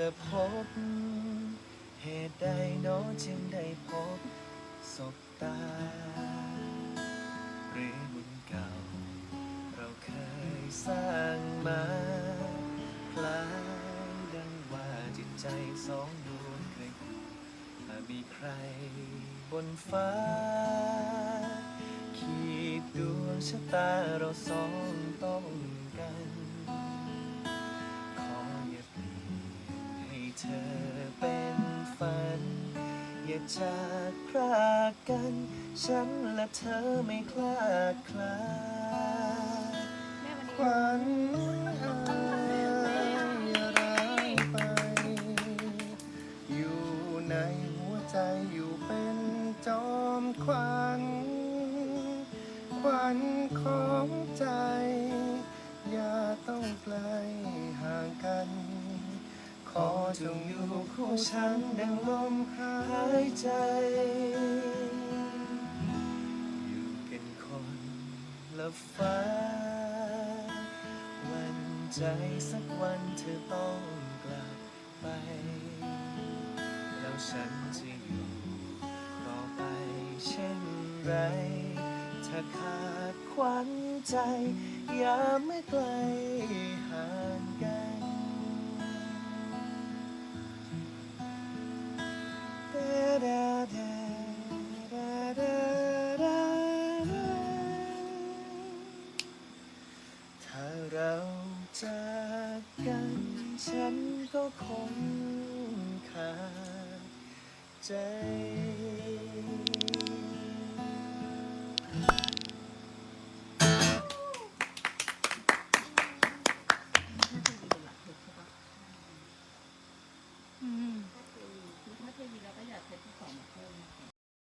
ละพบ เหตุใดโน้จึงได้พบศบตา หรือบุญเก่า เราเคยสร้างมาคล้ายดังว่าจิตใจสองดวงเคยผูกถ้ามีใครบนฟ้า ขีดดวงชะตาเราสองต้อง จากพรากกัน ฉันและเธอไม่คลาดคลาควันอายอย่าร้ายไป อยู่ในหัวใจอยู่เป็นจอมควันควันของใจ อย่าต้องไกลห่างกัน ขอจงอยู่คู่ฉันดังลม ใจ อยู่กันคนละฟ้า วันใจสักวันเธอต้องกลับไป แล้วฉันจะอยู่ต่อไปเช่นไร ถ้าขาดขวัญใจอย่าไม่ไกล เราจากกัน ฉันก็คงขาดใจ